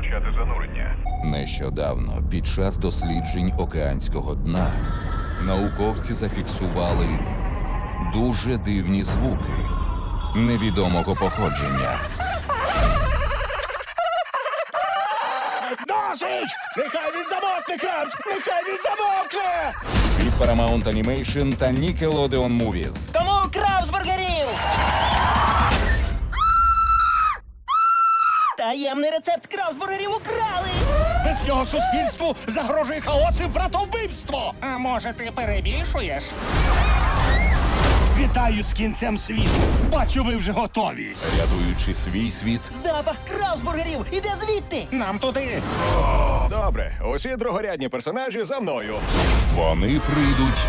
розпочати занурення. Нещодавно, під час досліджень океанського дна, науковці зафіксували дуже дивні звуки невідомого походження. Досить! Нехай він замовкне, Крабс! Нехай він замовкне! Від Paramount Animation та Nickelodeon Movies. Тому Таємний рецепт крабсбургерів украли! Без нього суспільству загрожує хаос і братовбивство! А може, ти перебільшуєш? Вітаю з кінцем світу! Бачу, ви вже готові! Рятуючи свій світ, Запах крабсбургерів іде звідти! Нам туди. Добре, усі другорядні персонажі за мною. вони прийдуть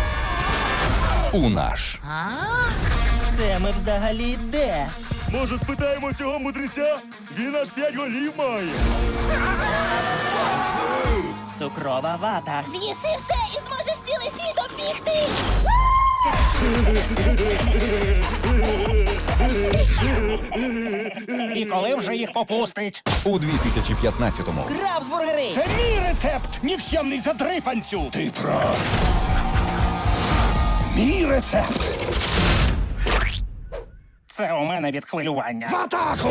у наш. Це ми взагалі де? Може, спитаємо цього мудреця? Він аж п'ять голів має. Цукрова вата. З'їси все і зможеш цілий світ оббігти. І коли вже їх попустить? У 2015-му Крабсбургери! Це мій рецепт! Нікчемний задрипанцю! Ти прав. Мій рецепт! Це у мене від хвилювання. В атаку!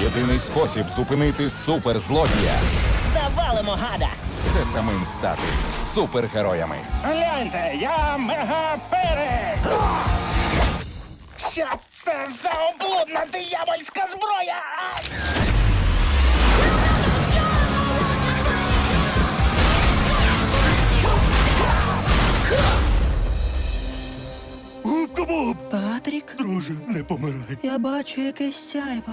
єдиний спосіб зупинити суперзлодія Завалимо гада! це самим стати супергероями. Гляньте, я мегаперед! Що це за облудна диявольська зброя? Ай! Губка Патрік, Друже, не помирай. я бачу якесь сяйво.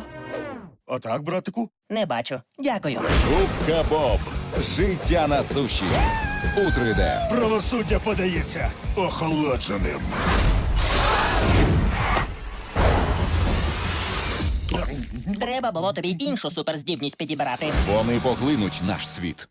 Отак, братику? Не бачу. Дякую. Губка Боб. Життя на суші. У 3D. Правосуддя подається охолодженим. Треба було тобі іншу суперздібність підібрати. Вони поглинуть наш світ.